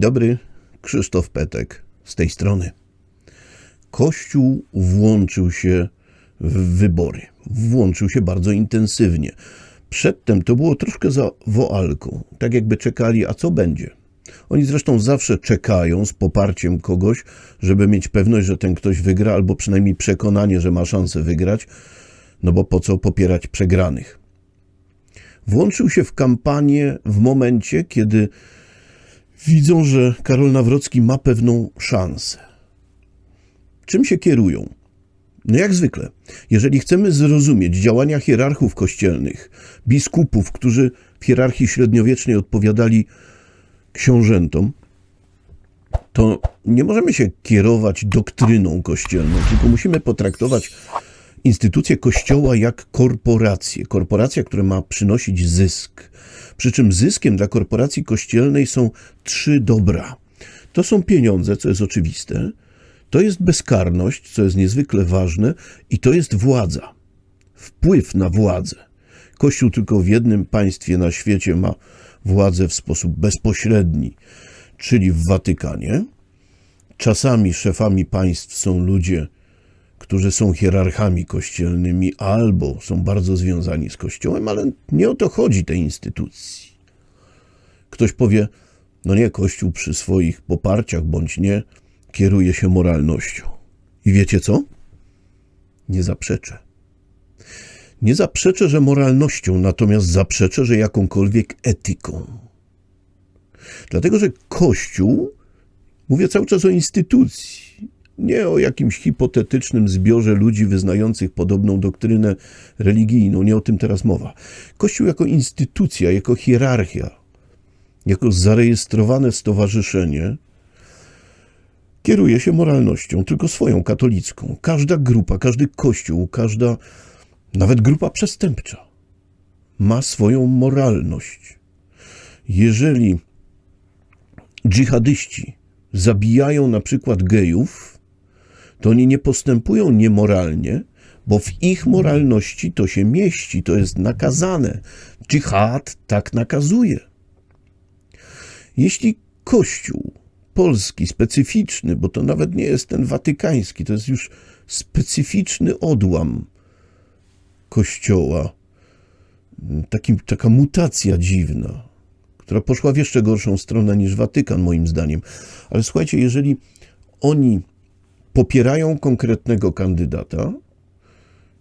Dobry, Krzysztof Petek z tej strony. Kościół włączył się w wybory. Włączył się bardzo intensywnie. Przedtem to było troszkę za woalką, tak jakby czekali, a co będzie. Oni zresztą zawsze czekają z poparciem kogoś, żeby mieć pewność, że ten ktoś wygra, albo przynajmniej przekonanie, że ma szansę wygrać, no bo po co popierać przegranych. Włączył się w kampanię w momencie, kiedy widzą, że Karol Nawrocki ma pewną szansę. Czym się kierują? No jak zwykle, jeżeli chcemy zrozumieć działania hierarchów kościelnych, biskupów, którzy w hierarchii średniowiecznej odpowiadali książętom, to nie możemy się kierować doktryną kościelną, tylko musimy potraktować instytucję kościoła jak korporację. Korporacja, która ma przynosić zysk. Przy czym zyskiem dla korporacji kościelnej są trzy dobra. To są pieniądze, co jest oczywiste, to jest bezkarność, co jest niezwykle ważne, i to jest władza. Wpływ na władzę. Kościół tylko w jednym państwie na świecie ma władzę w sposób bezpośredni, czyli w Watykanie. Czasami szefami państw są ludzie, którzy są hierarchami kościelnymi albo są bardzo związani z Kościołem, ale nie o to chodzi tej instytucji. Ktoś powie, no nie, Kościół przy swoich poparciach bądź nie kieruje się moralnością. I wiecie co? Nie zaprzeczę. Nie zaprzeczę, że moralnością, natomiast zaprzeczę, że jakąkolwiek etyką. Dlatego, że Kościół, mówię cały czas o instytucji, nie o jakimś hipotetycznym zbiorze ludzi wyznających podobną doktrynę religijną, nie o tym teraz mowa. Kościół jako instytucja, jako hierarchia, jako zarejestrowane stowarzyszenie, kieruje się moralnością, tylko swoją katolicką. Każda grupa, każdy kościół, każda, nawet grupa przestępcza ma swoją moralność. Jeżeli dżihadyści zabijają na przykład gejów, to oni nie postępują niemoralnie, bo w ich moralności to się mieści, to jest nakazane. Dżihad tak nakazuje. Jeśli Kościół polski, specyficzny, bo to nawet nie jest ten watykański, to jest już specyficzny odłam Kościoła, Taki, taka mutacja dziwna, która poszła w jeszcze gorszą stronę niż Watykan, moim zdaniem. Ale słuchajcie, jeżeli oni popierają konkretnego kandydata,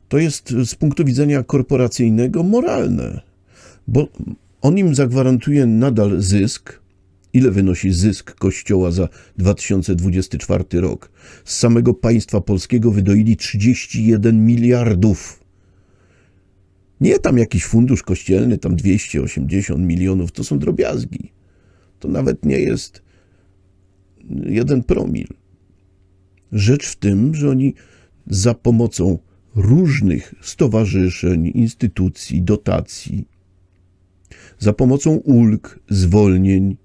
to jest z punktu widzenia korporacyjnego moralne, bo on im zagwarantuje nadal zysk. Ile wynosi zysk Kościoła za 2024 rok? Z samego państwa polskiego wydoili 31 miliardów. Nie tam jakiś fundusz kościelny, tam 280 milionów, to są drobiazgi. To nawet nie jest jeden promil. Rzecz w tym, że oni za pomocą różnych stowarzyszeń, instytucji, dotacji, za pomocą ulg, zwolnień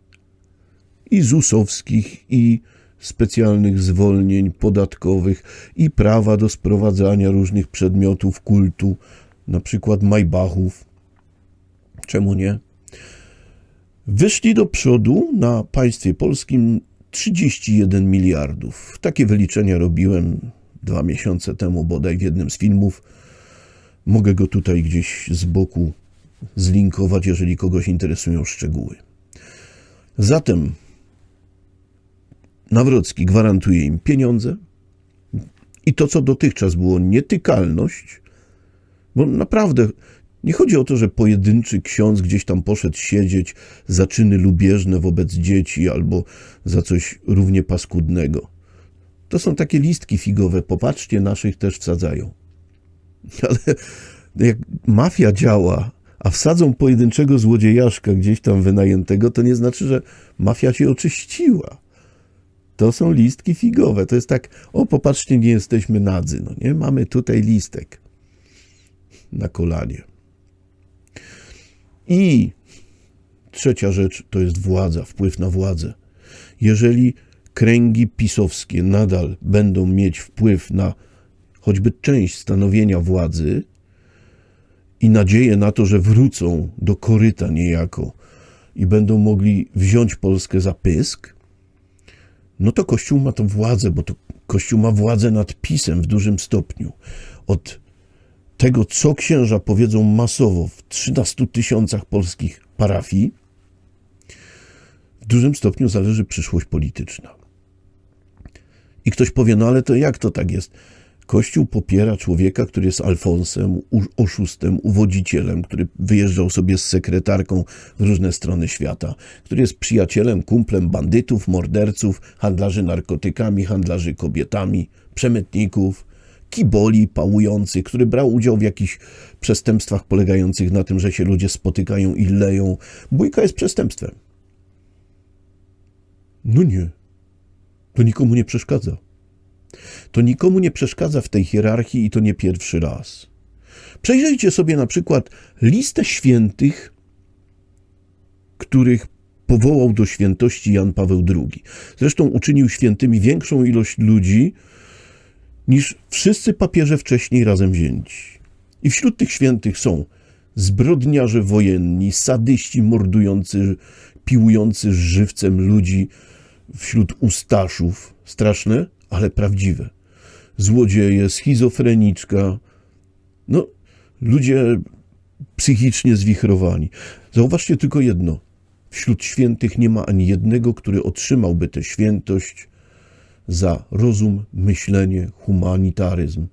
i ZUS-owskich, i specjalnych zwolnień podatkowych, i prawa do sprowadzania różnych przedmiotów kultu, na przykład Majbachów, czemu nie, wyszli do przodu na państwie polskim 31 miliardów. Takie wyliczenia robiłem dwa miesiące temu bodaj w jednym z filmów. Mogę go tutaj gdzieś z boku zlinkować, jeżeli kogoś interesują szczegóły. Zatem Nawrocki gwarantuje im pieniądze i to, co dotychczas było nietykalność, bo naprawdę nie chodzi o to, że pojedynczy ksiądz gdzieś tam poszedł siedzieć za czyny lubieżne wobec dzieci albo za coś równie paskudnego. To są takie listki figowe, popatrzcie, naszych też wsadzają. Ale jak mafia działa, a wsadzą pojedynczego złodziejaszka gdzieś tam wynajętego, to nie znaczy, że mafia się oczyściła. To są listki figowe. To jest tak, o popatrzcie, nie jesteśmy nadzy, no nie? Mamy tutaj listek na kolanie. I trzecia rzecz to jest władza, wpływ na władzę. Jeżeli kręgi pisowskie nadal będą mieć wpływ na choćby część stanowienia władzy i nadzieję na to, że wrócą do koryta niejako i będą mogli wziąć Polskę za pysk, no to Kościół ma to władzę, bo to Kościół ma władzę nad pisem w dużym stopniu. Od tego, co księża powiedzą masowo w 13 tysiącach polskich parafii, w dużym stopniu zależy przyszłość polityczna. I ktoś powie, no ale to jak to tak jest? Kościół popiera człowieka, który jest Alfonsem, oszustem, uwodzicielem, który wyjeżdżał sobie z sekretarką w różne strony świata, który jest przyjacielem, kumplem bandytów, morderców, handlarzy narkotykami, handlarzy kobietami, przemytników, kiboli pałujących, który brał udział w jakichś przestępstwach polegających na tym, że się ludzie spotykają i leją. Bójka jest przestępstwem. No nie. To nikomu nie przeszkadza. To nikomu nie przeszkadza w tej hierarchii i to nie pierwszy raz. Przejrzyjcie sobie na przykład listę świętych, których powołał do świętości Jan Paweł II. Zresztą uczynił świętymi większą ilość ludzi niż wszyscy papieże wcześniej razem wzięci. I wśród tych świętych są zbrodniarze wojenni, sadyści mordujący, piłujący żywcem ludzi wśród ustaszów. Straszne, ale prawdziwe. Złodzieje, schizofreniczka, no, ludzie psychicznie zwichrowani. Zauważcie tylko jedno. Wśród świętych nie ma ani jednego, który otrzymałby tę świętość za rozum, myślenie, humanitaryzm.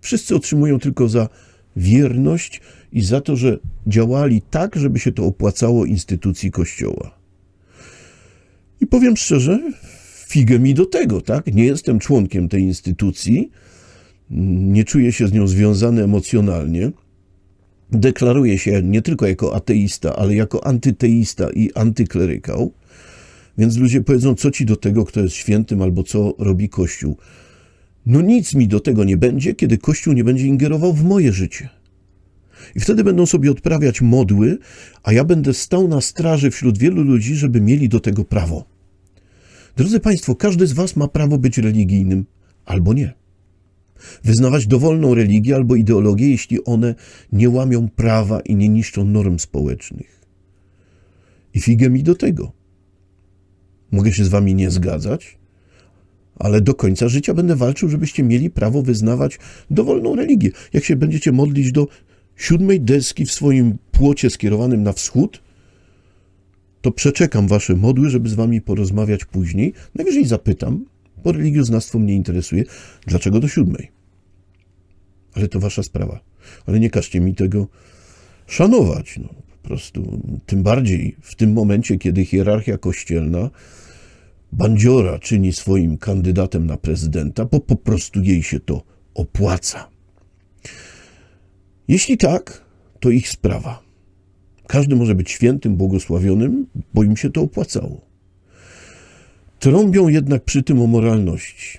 Wszyscy otrzymują tylko za wierność i za to, że działali tak, żeby się to opłacało instytucji Kościoła. I powiem szczerze, figę mi do tego, tak? Nie jestem członkiem tej instytucji, nie czuję się z nią związany emocjonalnie. Deklaruję się nie tylko jako ateista, ale jako antyteista i antyklerykał. Więc ludzie powiedzą, co ci do tego, kto jest świętym, albo co robi Kościół. No nic mi do tego nie będzie, kiedy Kościół nie będzie ingerował w moje życie. I wtedy będą sobie odprawiać modły, a ja będę stał na straży wśród wielu ludzi, żeby mieli do tego prawo. Drodzy Państwo, każdy z Was ma prawo być religijnym albo nie. Wyznawać dowolną religię albo ideologię, jeśli one nie łamią prawa i nie niszczą norm społecznych. I figę mi do tego. Mogę się z Wami nie zgadzać, ale do końca życia będę walczył, żebyście mieli prawo wyznawać dowolną religię. Jak się będziecie modlić do siódmej deski w swoim płocie skierowanym na wschód, to przeczekam wasze modły, żeby z wami porozmawiać później. Najwyżej zapytam, bo religioznawstwo mnie interesuje, dlaczego do siódmej. Ale to wasza sprawa. Ale nie każcie mi tego szanować. No, po prostu, tym bardziej w tym momencie, kiedy hierarchia kościelna bandziora czyni swoim kandydatem na prezydenta, bo po prostu jej się to opłaca. Jeśli tak, to ich sprawa. Każdy może być świętym, błogosławionym, bo im się to opłacało. Trąbią jednak przy tym o moralności.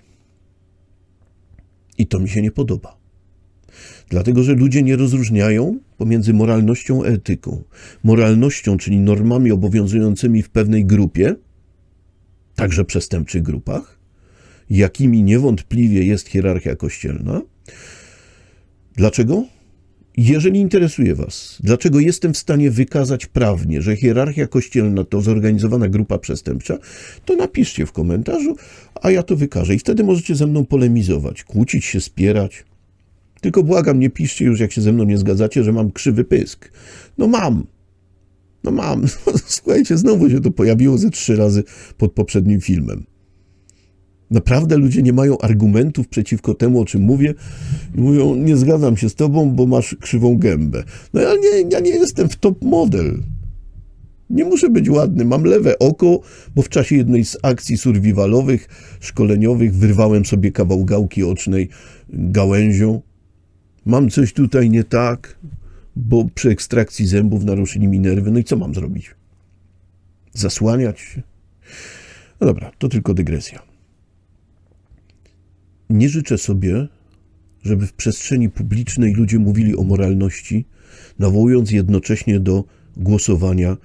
I to mi się nie podoba. Dlatego, że ludzie nie rozróżniają pomiędzy moralnością a etyką. Moralnością, czyli normami obowiązującymi w pewnej grupie, także przestępczych grupach, jakimi niewątpliwie jest hierarchia kościelna. Dlaczego? Jeżeli interesuje Was, dlaczego jestem w stanie wykazać prawnie, że hierarchia kościelna to zorganizowana grupa przestępcza, to napiszcie w komentarzu, a ja to wykażę. I wtedy możecie ze mną polemizować, kłócić się, spierać. Tylko błagam, nie piszcie już, jak się ze mną nie zgadzacie, że mam krzywy pysk. No mam. No mam. Słuchajcie, znowu się to pojawiło ze trzy razy pod poprzednim filmem. Naprawdę ludzie nie mają argumentów przeciwko temu, o czym mówię mówią, nie zgadzam się z tobą, bo masz krzywą gębę. No ja nie, ja nie jestem w top model. Nie muszę być ładny, mam lewe oko, bo w czasie jednej z akcji survivalowych, szkoleniowych wyrwałem sobie kawał gałki ocznej gałęzią. Mam coś tutaj nie tak, bo przy ekstrakcji zębów naruszyli mi nerwy. No i co mam zrobić? Zasłaniać się? No dobra, to tylko dygresja. Nie życzę sobie, żeby w przestrzeni publicznej ludzie mówili o moralności, nawołując jednocześnie do głosowania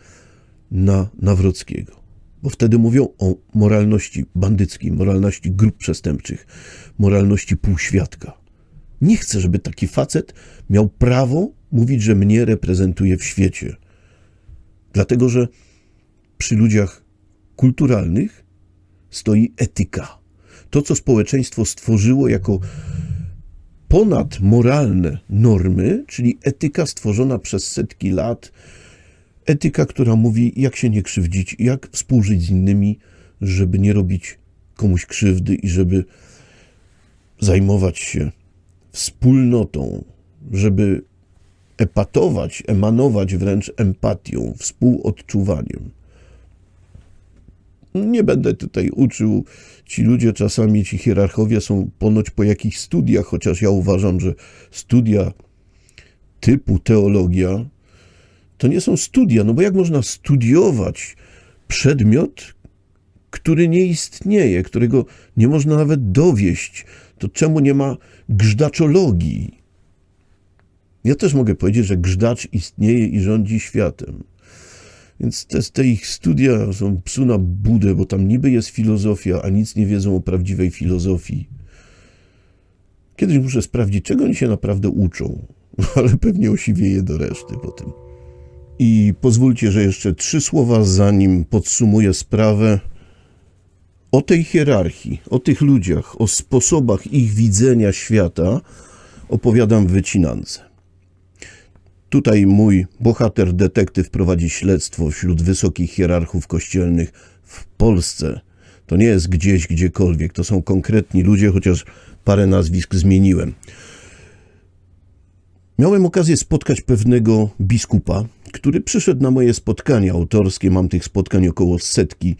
na Nawrockiego. Bo wtedy mówią o moralności bandyckiej, moralności grup przestępczych, moralności półświadka. Nie chcę, żeby taki facet miał prawo mówić, że mnie reprezentuje w świecie. Dlatego, że przy ludziach kulturalnych stoi etyka. To, co społeczeństwo stworzyło jako ponadmoralne normy, czyli etyka stworzona przez setki lat, etyka, która mówi, jak się nie krzywdzić, jak współżyć z innymi, żeby nie robić komuś krzywdy i żeby zajmować się wspólnotą, żeby epatować, emanować wręcz empatią, współodczuwaniem. Nie będę tutaj uczył. Ci ludzie czasami, ci hierarchowie są ponoć po jakichś studiach, chociaż ja uważam, że studia typu teologia to nie są studia, no bo jak można studiować przedmiot, który nie istnieje, którego nie można nawet dowieść, to czemu nie ma grzdaczologii? Ja też mogę powiedzieć, że grzdacz istnieje i rządzi światem. Więc te, te ich studia są psu na budę, bo tam niby jest filozofia, a nic nie wiedzą o prawdziwej filozofii. Kiedyś muszę sprawdzić, czego oni się naprawdę uczą, ale pewnie osiwieje do reszty po tym. I pozwólcie, że jeszcze trzy słowa, zanim podsumuję sprawę. O tej hierarchii, o tych ludziach, o sposobach ich widzenia świata opowiadam w wycinance. Tutaj mój bohater detektyw prowadzi śledztwo wśród wysokich hierarchów kościelnych w Polsce. To nie jest gdzieś, gdziekolwiek. To są konkretni ludzie, chociaż parę nazwisk zmieniłem. Miałem okazję spotkać pewnego biskupa, który przyszedł na moje spotkania autorskie. Mam tych spotkań około setki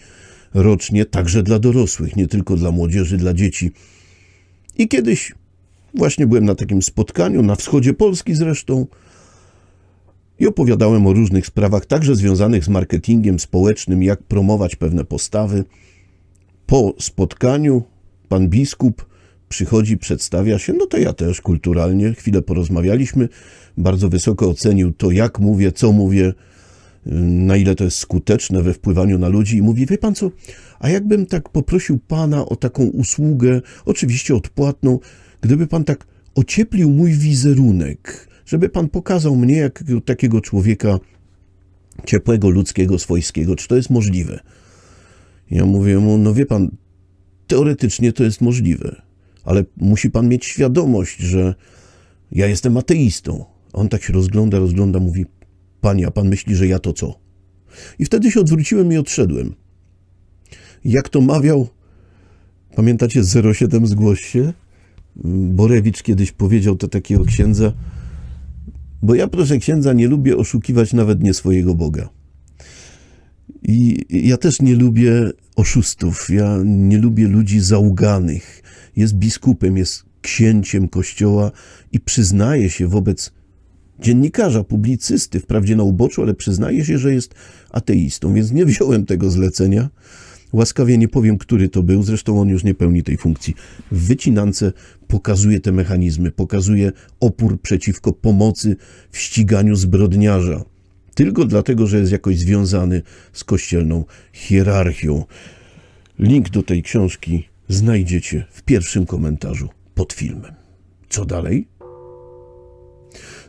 rocznie, także dla dorosłych, nie tylko dla młodzieży, dla dzieci. I kiedyś właśnie byłem na takim spotkaniu, na wschodzie Polski zresztą, i opowiadałem o różnych sprawach, także związanych z marketingiem społecznym, jak promować pewne postawy. Po spotkaniu pan biskup przychodzi, przedstawia się, no to ja też kulturalnie, chwilę porozmawialiśmy, bardzo wysoko ocenił to, jak mówię, co mówię, na ile to jest skuteczne we wpływaniu na ludzi i mówi, wie pan co, a jakbym tak poprosił pana o taką usługę, oczywiście odpłatną, gdyby pan tak ocieplił mój wizerunek, żeby Pan pokazał mnie jak takiego człowieka ciepłego, ludzkiego, swojskiego. Czy to jest możliwe? Ja mówię mu, no wie Pan, teoretycznie to jest możliwe, ale musi Pan mieć świadomość, że ja jestem ateistą. On tak się rozgląda, rozgląda, mówi, Panie, a Pan myśli, że ja to co? I wtedy się odwróciłem i odszedłem. Jak to mawiał, pamiętacie 07 zgłoś się? Borewicz kiedyś powiedział to takiego księdza, bo ja, proszę księdza, nie lubię oszukiwać nawet nie swojego Boga. I ja też nie lubię oszustów, ja nie lubię ludzi zauganych. Jest biskupem, jest księciem kościoła i przyznaje się wobec dziennikarza, publicysty, wprawdzie na uboczu, ale przyznaje się, że jest ateistą, więc nie wziąłem tego zlecenia. Łaskawie nie powiem, który to był, zresztą on już nie pełni tej funkcji. W wycinance pokazuje te mechanizmy, pokazuje opór przeciwko pomocy w ściganiu zbrodniarza. Tylko dlatego, że jest jakoś związany z kościelną hierarchią. Link do tej książki znajdziecie w pierwszym komentarzu pod filmem. Co dalej?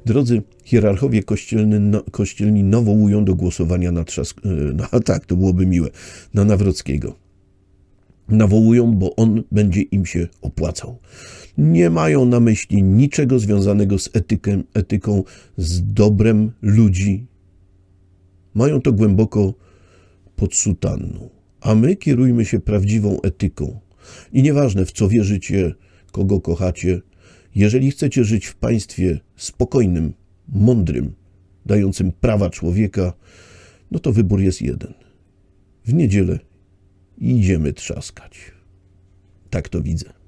Drodzy hierarchowie kościelny, no, kościelni nawołują do głosowania na Trzask... No tak, to byłoby miłe. Na Nawrockiego. Nawołują, bo on będzie im się opłacał. Nie mają na myśli niczego związanego z etyką, z dobrem ludzi. Mają to głęboko pod sutanną. A my kierujmy się prawdziwą etyką. I nieważne, w co wierzycie, kogo kochacie, jeżeli chcecie żyć w państwie spokojnym, mądrym, dającym prawa człowieka, no to wybór jest jeden. W niedzielę idziemy trzaskać. Tak to widzę.